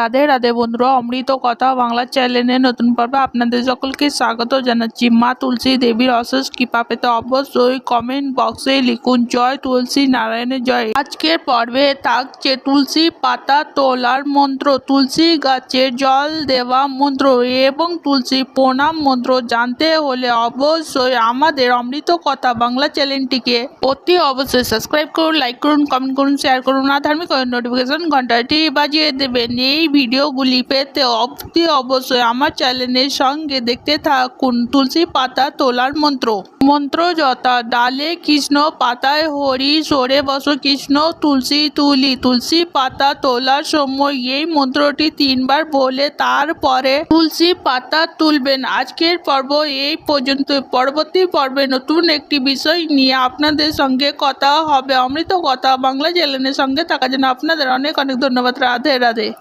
রাধে রাধে বন্ধুরা, অমৃত কথা বাংলা চ্যানেলে নতুন পর্বে আপনাদের সকলকে স্বাগত জানাচ্ছি। মা তুলসী দেবীর অশেষ কৃপা পেতে অবশ্যই কমেন্ট বক্সে লিখুন, জয় তুলসী নারায়ণের জয়। আজকের পর্বে থাকছে তুলসী পাতা তোলার মন্ত্র, তুলসী গাছে জল দেওয়া মন্ত্র এবং তুলসী প্রণাম মন্ত্র। জানতে হলে অবশ্যই আমাদের অমৃত কথা বাংলা চ্যানেলটিকে অতি অবশ্যই সাবস্ক্রাইব করুন লাইক করুন কমেন্ট করুন শেয়ার করুন। আর ধার্মিক নোটিফিকেশন ঘন্টাটি বাজিয়ে দেবেন। এই ভিডিওগুলি পেতে অবধি অবশ্যই আমার চ্যানেলের সঙ্গে দেখতে থাকুন। তুলসী পাতা তোলার মন্ত্র। মন্ত্র যথা, ডালে কৃষ্ণ, পাতায় হরি, সরে বস কৃষ্ণ, তুলসী তুলি। তুলসী পাতা তোলার সময় এই মন্ত্রটি তিনবার বলে তারপরে তুলসী পাতা তুলবেন। আজকের পর্ব এই পর্যন্ত। পরবর্তী পর্বে নতুন একটি বিষয় নিয়ে আপনাদের সঙ্গে কথা হবে। অমৃত কথা বাংলা চ্যানেলের সঙ্গে থাকার জন্য আপনাদের অনেক অনেক ধন্যবাদ। রাধে রাধে।